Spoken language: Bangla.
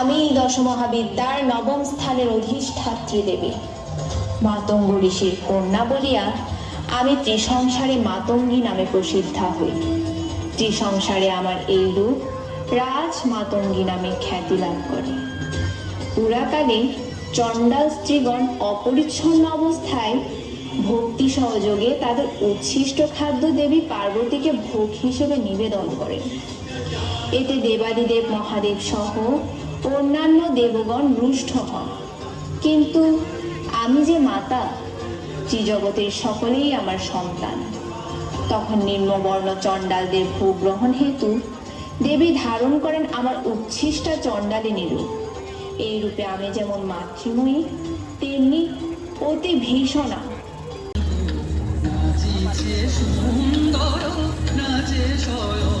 আমি দশমহাবিদ্যার নবম স্থানের অধিষ্ঠাত্রী দেবী। মাতঙ্গ ঋষির কন্যা বলিয়া আমি ত্রিসংসারে মাতঙ্গী নামে প্রসিদ্ধা হই। ত্রিসংসারে আমার এই রূপ রাজ মাতঙ্গী নামে খ্যাতি লাভ করে। পুরাকালে চণ্ডাল স্ত্রীগণ অপরিচ্ছন্ন অবস্থায় ভক্তি সহযোগে তাদের উচ্ছিষ্ট খাদ্য দেবী পার্বতীকে ভোগ হিসেবে নিবেদন করেন। এতে দেবাদিদেব মহাদেব সহ অন্যান্য দেবগণ রুষ্ট হন। কিন্তু আমি যে মাতা, ত্রিজগতের সকলেই আমার সন্তান। তখন নিম্নবর্ণ চণ্ডালদের ভোগ গ্রহণ হেতু দেবী ধারণ করেন আমার উচ্ছিষ্টা চণ্ডালিনী রূপ। এই রূপে আমি যেমন মাতৃময়ী, তেমনি অতি ভীষণা নাচিছে সুন্দর নাচে স্বয়ং